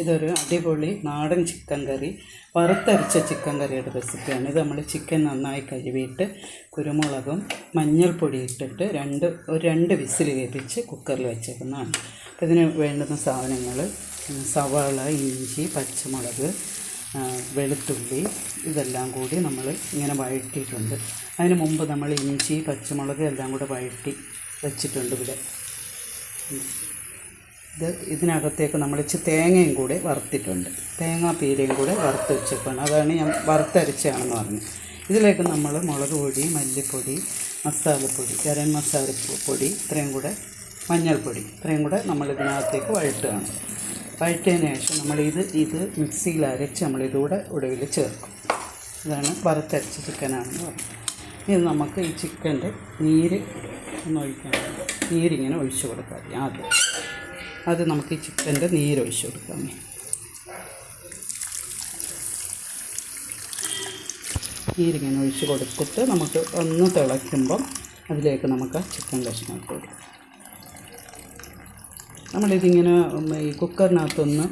ഇതൊരു അടിപൊളി നാടൻ ചിക്കൻ കറി. വറുത്തരച്ച ചിക്കൻ കറിയുടെ റെസിപ്പിയാണ്. ഇത് നമ്മൾ ചിക്കൻ നന്നായി കഴുകിയിട്ട് കുരുമുളകും മഞ്ഞൾപ്പൊടി ഇട്ടിട്ട് രണ്ട് ഒരു രണ്ട് വിസിൽ കേൾപ്പിച്ച് കുക്കറിൽ വെച്ചേക്കുന്നതാണ്. അപ്പോൾ ഇതിന് വേണ്ടുന്ന സാധനങ്ങൾ സവാള ഇഞ്ചി പച്ചമുളക് വെളുത്തുള്ളി ഇതെല്ലാം കൂടി നമ്മൾ ഇങ്ങനെ വഴറ്റിയിട്ടുണ്ട്. അതിന് മുമ്പ് നമ്മൾ ഇഞ്ചി പച്ചമുളക് എല്ലാം കൂടെ വഴറ്റി വെച്ചിട്ടുണ്ട് ഇവിടെ. ഇത് ഇതിനകത്തേക്ക് നമ്മൾ ഇച്ചിരി തേങ്ങയും കൂടെ വറുത്തിട്ടുണ്ട്. തേങ്ങാ പീരയും കൂടെ വറുത്ത് വെച്ചേക്കാണ്. അതാണ് ഞാൻ വറുത്തരച്ചാണെന്ന് പറഞ്ഞത്. ഇതിലേക്ക് നമ്മൾ മുളക് പൊടി മല്ലിപ്പൊടി മസാലപ്പൊടി ഗരം മസാല പൊടി ഇത്രയും കൂടെ മഞ്ഞൾപ്പൊടി ഇത്രയും കൂടെ നമ്മൾ ഇതിനകത്തേക്ക് വഴട്ടുകയാണ് വഴറ്റിയതിന് ശേഷം നമ്മളിത് ഇത് മിക്സിയിൽ അരച്ച് നമ്മളിതുകൂടെ ഒടുവിൽ ചേർക്കും. ഇതാണ് വറുത്തരച്ച ചിക്കനാണെന്ന് പറഞ്ഞത്. ഇത് നമുക്ക് ഈ ചിക്കന്റെ നീര് ഒന്ന് ഒഴിക്കാൻ നീരിങ്ങനെ ഒഴിച്ചു കൊടുക്കാം ആദ്യം. അത് നമുക്ക് ഈ ചിക്കന്റെ നീര് ഒഴിച്ചു കൊടുക്കാം. നീരിങ്ങനെ ഒഴിച്ച് കൊടുത്തിട്ട് നമുക്ക് ഒന്ന് തിളയ്ക്കുമ്പം അതിലേക്ക് നമുക്ക് ചിക്കൻ കഷ്ണം ഇട്ട് കൊടുക്കാം. നമ്മളിതിങ്ങനെ ഈ കുക്കറിനകത്തൊന്ന്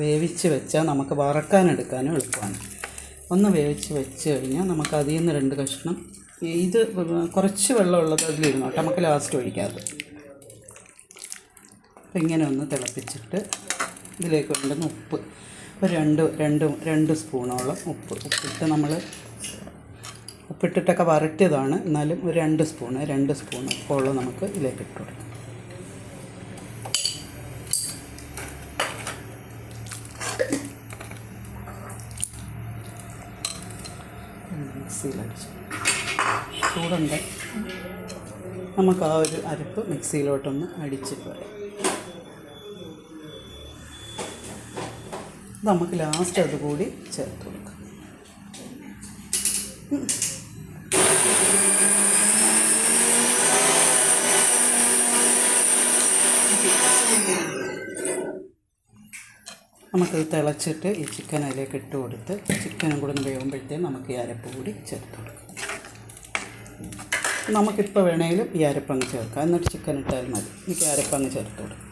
വേവിച്ച് വെച്ചാൽ നമുക്ക് വറക്കാനെടുക്കാനും എളുപ്പമാണ്. ഒന്ന് വേവിച്ച് വെച്ച് കഴിഞ്ഞാൽ നമുക്ക് അതിൽ നിന്ന് രണ്ട് കഷ്ണം ഇത് കുറച്ച് വെള്ളമുള്ളത് അതിലിരുന്നോട്ടെ നമുക്ക് ലാസ്റ്റ് ഒഴിക്കാതെ അപ്പം ഇങ്ങനെ ഒന്ന് തിളപ്പിച്ചിട്ട് ഇതിലേക്ക് വേണ്ടുന്ന ഉപ്പ്. ഒരു രണ്ട് രണ്ട് രണ്ട് സ്പൂണോളം ഉപ്പ്. ഉപ്പിട്ട് നമ്മൾ ഉപ്പിട്ടിട്ടൊക്കെ വരട്ടിയതാണ്. എന്നാലും ഒരു രണ്ട് സ്പൂണ് രണ്ട് സ്പൂൺ ഉപ്പുള്ള നമുക്ക് ഇതിലേക്ക് ഇട്ട് കൊടുക്കാം. ചൂടുണ്ട് നമുക്ക് ആ ഒരു അരപ്പ് മിക്സിയിലോട്ടൊന്ന് അടിച്ചിട്ട് വരാം. നമുക്ക് ലാസ്റ്റ് അതുകൂടി ചേർത്ത് കൊടുക്കാം. നമുക്കിത് തിളച്ചിട്ട് ഈ ചിക്കൻ അതിലേക്ക് ഇട്ട് കൊടുത്ത് ചിക്കനും കൂടെ ഒന്ന് വേകുമ്പോഴത്തേക്കും നമുക്ക് ഈ അരപ്പ് കൂടി ചേർത്ത് കൊടുക്കാം. നമുക്കിപ്പോൾ വേണമെങ്കിലും ഈ അരപ്പങ്ങ് ചേർക്കാം. എന്നിട്ട് ചിക്കൻ ഇട്ടാൽ മതി. എനിക്ക് അരപ്പങ്ങ് ചേർത്ത് കൊടുക്കാം.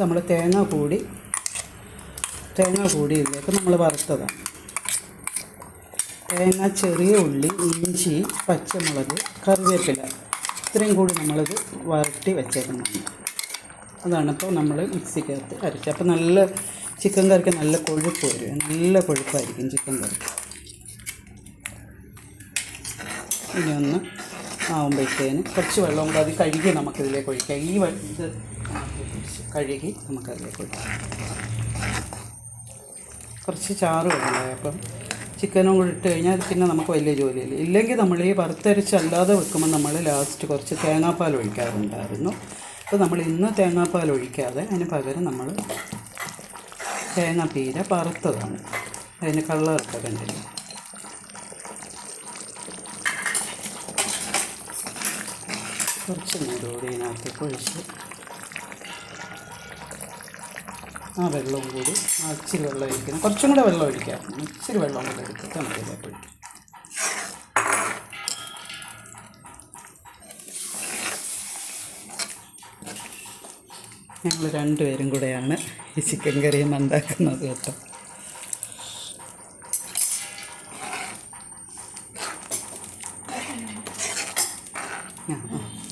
നമ്മൾ തേങ്ങ കൂടി തേങ്ങ കൂടി ഇതിലേക്ക് നമ്മൾ വറുത്തതാണ് തേങ്ങ ചെറിയ ഉള്ളി ഇഞ്ചി പച്ചമുളക് കറിവേപ്പില ഇത്രയും കൂടി നമ്മളിത് വരട്ടി വെച്ചേക്കുന്നതാണ് അതാണ് ഇപ്പോൾ നമ്മൾ മിക്സിക്കകത്ത് അരച്ചത് അപ്പോൾ നല്ല ചിക്കൻ കറിക്ക് നല്ല കൊഴുപ്പ് വരും. നല്ല കൊഴുപ്പായിരിക്കും ചിക്കൻ കറി. ഇനി ഒന്ന് ആവുമ്പോഴത്തേന് കുറച്ച് വെള്ളം കൂടെ അത് കഴുകി നമുക്കിതിലേക്ക് ഒഴിക്കാം. ഈ ഇത് കഴുകി നമുക്കതിലേക്ക് ഇടാം. കുറച്ച് ചാറ് വേണ്ടേ അപ്പം ചിക്കനും കൂടി ഇട്ട് കഴിഞ്ഞാൽ പിന്നെ നമുക്ക് വലിയ ജോലിയില്ല? ഇല്ലെങ്കിൽ നമ്മൾ ഈ വറുത്തരച്ചല്ലാതെ വെക്കുമ്പോൾ നമ്മൾ ലാസ്റ്റ് കുറച്ച് തേങ്ങാപ്പാൽ ഒഴിക്കാറുണ്ടായിരുന്നു. അപ്പോൾ നമ്മൾ ഇന്ന് തേങ്ങാപ്പാൽ ഒഴിക്കാതെ അതിന് പകരം നമ്മൾ തേങ്ങാപ്പീര വറുത്തതാണ്. അതിന് കളറൊക്കെ കണ്ടില്ല? കുറച്ച് നേരം കൂടി ഇതിനകത്തേക്ക് ഒഴിച്ച് ആ വെള്ളവും കൂടി ആ ഇച്ചിരി വെള്ളം ഒഴിക്കണം. കുറച്ചും കൂടെ വെള്ളം ഒഴിക്കാം. ഇച്ചിരി വെള്ളം കൂടെ എടുത്തിട്ട് നമുക്ക് ഇതിലേക്ക് ഞങ്ങൾ രണ്ടുപേരും കൂടെയാണ് ഈ ചിക്കൻ കറിയും ഉണ്ടാക്കുന്നത് കേട്ടോ.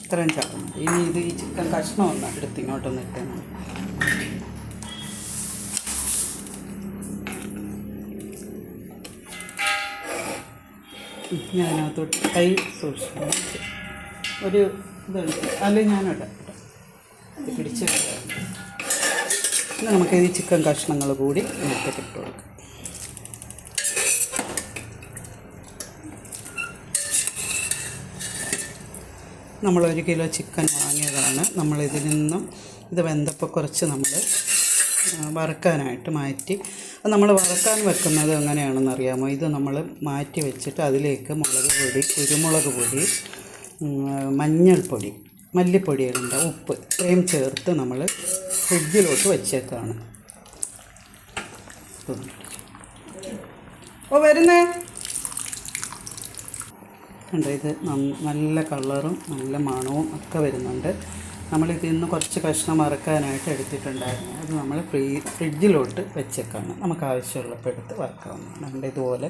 ഇത്രയും ചാക്കുന്നുണ്ട് ഇനി ഇത് ഈ ചിക്കൻ കഷ്ണം ഒന്ന് എടുത്ത് ഇങ്ങോട്ടൊന്ന് ഞാൻ കൈ സൂക്ഷിക്കണം ഒരു ഇതുണ്ട് അല്ല ഞാനിടാം ഇത് പിടിച്ച് നമുക്ക് ഈ ചിക്കൻ കഷ്ണങ്ങൾ കൂടി ഇതിനകത്തേക്ക് ഇട്ട് കൊടുക്കാം. നമ്മൾ ഒരു കിലോ ചിക്കൻ വാങ്ങിയതാണ്. നമ്മളിതിൽ നിന്നും ഇത് വെന്തപ്പോൾ കുറച്ച് നമ്മൾ വറുക്കാനായിട്ട് മാറ്റി നമ്മൾ വറുക്കാൻ വെക്കുന്നത് എങ്ങനെയാണെന്ന് അറിയാമോ? ഇത് നമ്മൾ മാറ്റി വെച്ചിട്ട് അതിലേക്ക് മുളക് പൊടി കുരുമുളക് പൊടി മഞ്ഞൾപ്പൊടി മല്ലിപ്പൊടികളുണ്ട് ഉപ്പ് ഇത്രയും ചേർത്ത് നമ്മൾ ഫ്രിഡ്ജിലോട്ട് വെച്ചേക്കാണ്. ഓ വരുന്നേ. കണ്ടോ ഇത് നല്ല കളറും നല്ല മണവും ഒക്കെ വരുന്നുണ്ട്. നമ്മളിതിൽ നിന്ന് കുറച്ച് കഷ്ണം വറുക്കാനായിട്ട് എടുത്തിട്ടുണ്ടായിരുന്നു. അത് നമ്മൾ ഫ്രീ ഫ്രിഡ്ജിലോട്ട് വെച്ചേക്കാണ്. നമുക്ക് ആവശ്യമുള്ളപ്പോൾ എടുത്ത് വറക്കാവുന്നതാണ്. നമ്മുടെ ഇതുപോലെ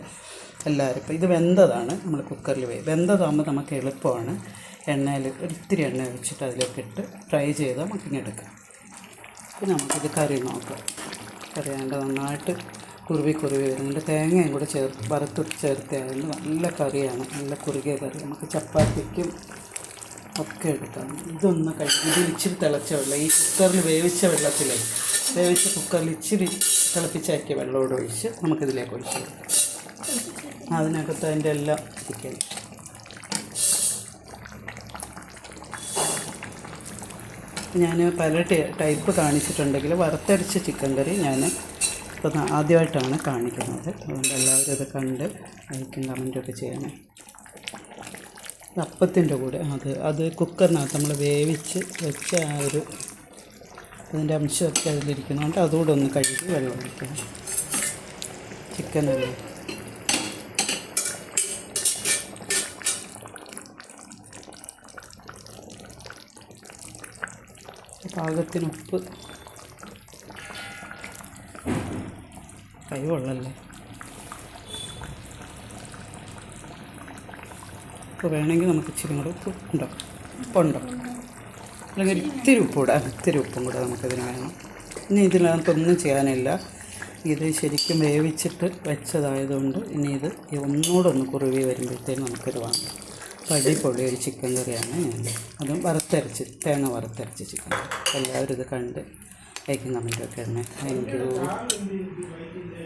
എല്ലാവരും ഇപ്പോൾ ഇത് വെന്തതാണ്. നമ്മൾ കുക്കറിൽ വേ വെന്തതാകുമ്പോൾ നമുക്ക് എളുപ്പമാണ്. എണ്ണയിൽ ഒരിത്തിരി എണ്ണ ഒഴിച്ചിട്ട് അതിലേക്ക് ഇട്ട് ഫ്രൈ ചെയ്ത് നമുക്ക് ഇങ്ങനെ എടുക്കാം. പിന്നെ നമുക്കിത് കറി നോക്കാം. കറി വേണ്ട നന്നായിട്ട് കുറുവി കുറുവി വരുന്നുണ്ട് തേങ്ങയും കൂടെ ചേർത്ത് വറുത്ത് ചേർത്ത് നല്ല കറിയാണ്. നല്ല കുറുകിയ കറി. നമുക്ക് ചപ്പാത്തിക്കും ഒക്കെ എടുക്കാം. ഇതൊന്ന് കഴിക്കും ഇത് ഇച്ചിരി തിളച്ച വെള്ളം. ഈ കുക്കറിൽ വേവിച്ച വെള്ളത്തിൽ വേവിച്ച കുക്കറിൽ ഇച്ചിരി തിളപ്പിച്ചാക്കിയ വെള്ളമോട് ഒഴിച്ച് നമുക്കിതിലേക്ക് ഒഴിച്ച് കൊടുക്കാം. അതിനകത്ത് അതിന്റെ എല്ലാം ചിക്കൻ ഞാൻ പല ടൈപ്പ് കാണിച്ചിട്ടുണ്ടെങ്കിൽ വറുത്തരച്ച ചിക്കൻ കറി ഞാൻ ഇപ്പം ആദ്യമായിട്ടാണ് കാണിക്കുന്നത്. അതുകൊണ്ട് എല്ലാവരും ഇത് കണ്ട് ലൈക്കും കമന്റൊക്കെ ചെയ്യണേ. അപ്പത്തിന്റെ കൂടെ. അത് അത് കുക്കറിനകത്ത് നമ്മൾ വേവിച്ച് വെച്ച ആ ഒരു അതിന്റെ അംശമൊക്കെ അതിലിരിക്കുന്നതുകൊണ്ട് അതുകൂടെ ഒന്ന് കഴുകി വെള്ളം ഒഴിക്കണം. ചിക്കനല്ലേ പാകത്തിന് ഉപ്പ്. കൈ കൊള്ളല്ലേ? ഉപ്പ് വേണമെങ്കിൽ നമുക്ക് ഇച്ചിരി കൂടെ ഉപ്പ് ഉണ്ടോ? ഉപ്പുണ്ടോ അല്ലെങ്കിൽ ഇത്തിരി ഉപ്പ് കൂടെ ഇത്തിരി ഉപ്പും കൂടെ നമുക്കിതിന് വേണം. ഇനി ഇതിനകത്തൊന്നും ചെയ്യാനില്ല. ഇത് ശരിക്കും വേവിച്ചിട്ട് വെച്ചതായതുകൊണ്ട് ഇനി ഇത് ഒന്നുകൂടെ ഒന്ന് കുറുവി വരുമ്പോഴത്തേക്കും നമുക്കിത് വാങ്ങാം അപ്പോൾ അടിപൊളി ഒരു ചിക്കൻ കറിയാണ് ഞാൻ. അതും വറുത്തരച്ച് തേങ്ങ വറുത്തരച്ച് ചിക്കൻ കറി. എല്ലാവരും ഇത് കണ്ട് ലൈക്കും കമന്റൊക്കെ തന്നെ താങ്ക് യു